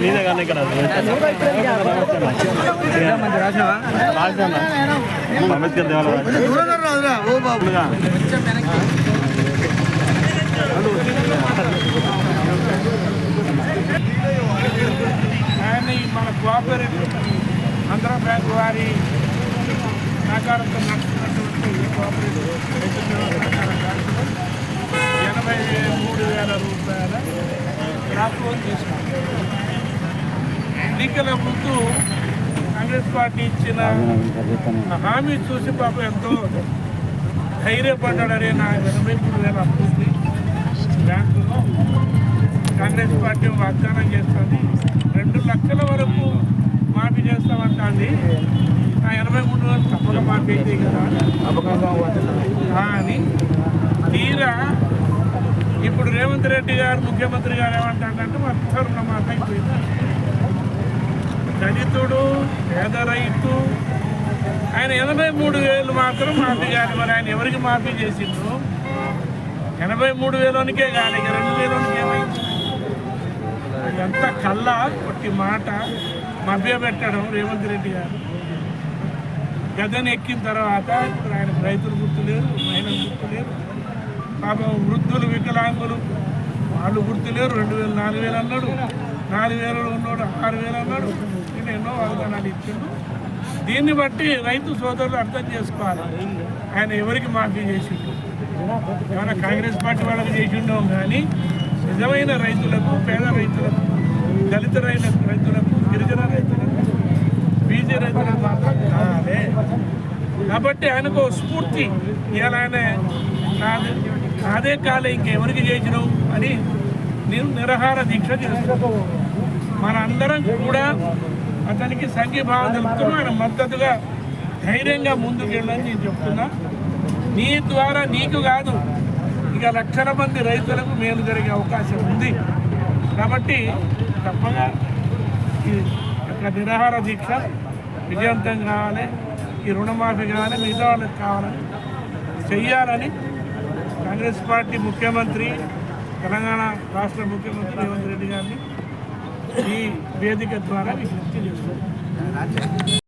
మీదే కానీ ఇక్కడ అంబేద్కర్ దేవాలయం మన కోఆపరేటివ్ ఆంధ్ర బ్యాంక్ వారి సహకారంతో నడుస్తున్నటువంటి కోఆపరేటివ్ రైతు సహకార బ్యాంకులో ఎనభై మూడు వేల రూపాయల క్రాప్ తీసుకున్నాం ఎన్నికల ముందు కాంగ్రెస్ పార్టీ ఇచ్చిన హామీ చూసి పాప ఎంతో ధైర్యపడ్డాడనే నా ఎనభై మూడు వేల అప్పు బ్యాంకులో కాంగ్రెస్ పార్టీ వాగ్దానం చేస్తుంది. రెండు లక్షల వరకు మాఫీ చేస్తామంటుంది. ఆ ఎనభై మూడు వేలు తప్పక మాఫీ అయితే కదా? అని తీరా ఇప్పుడు రేవంత్ రెడ్డి గారు ముఖ్యమంత్రి గారు ఏమంటాడంటే మొత్తం మాట అయిపోయింది. దళితుడు పేద రైతు ఆయన ఎనభై మూడు వేలు మాత్రం మాఫీ కాదు మరి. ఆయన ఎవరికి మాఫీ చేసిండ్రు? ఎనభై మూడు వేలోనికే కాదు ఇక రెండు వేలోనికి ఏమైంది ఎంత కళ్ళ కొట్టి మాట మభ్యపెట్టడం రేవంత్ రెడ్డి గారు. గదని ఎక్కిన తర్వాత ఇప్పుడు ఆయన రైతులు గుర్తులేరు మహిళలు గుర్తులేరు. పాపం వృద్ధులు వికలాంగులు వాళ్ళు గుర్తులేరు. రెండు వేలు నాలుగు వేలు అన్నాడు. నాలుగు వేలు ఉన్నాడు ఆరు వేలు అన్నాడు. ఇలా ఎన్నో వాగ్దానాలు ఇచ్చిండు. దీన్ని బట్టి రైతు సోదరులు అర్థం చేసుకోవాలి. ఆయన ఎవరికి మాఫీ చేసిండు? ఏమైనా కాంగ్రెస్ పార్టీ వాళ్ళకి చేసిండో కానీ నిజమైన రైతులకు పేద రైతులకు దళిత రైతులకు రైతులకు గిరిజన రైతులకు బీజీ రైతులకు మాత్రం కాదే కాబట్టి ఆయనకు స్ఫూర్తి ఇవాళ ఆయన నాది కాదే కాలే ఇంకెవరికి చేసినావు అని నేను నిరహార దీక్ష చేస్తున్నాను మన అందరం కూడా అతనికి సంఘీభావం తెలుపుతూ ఆయన మద్దతుగా ధైర్యంగా ముందుకెళ్ళని నేను చెప్తున్నా. నీ ద్వారా నీకు కాదు ఇక లక్షల మంది రైతులకు మేలు జరిగే అవకాశం ఉంది. కాబట్టి తప్పగా ఈ యొక్క నిరాహార దీక్ష విజయవంతం కావాలి ఈ రుణమాఫీ కావాలి మిగతా వాళ్ళకి కావాలని చెయ్యాలని కాంగ్రెస్ పార్టీ ముఖ్యమంత్రి తెలంగాణ రాష్ట్ర ముఖ్యమంత్రి రేవంత్ రెడ్డి గారిని ఈ వేదిక ద్వారా విజ్ఞప్తి చేస్తున్నాను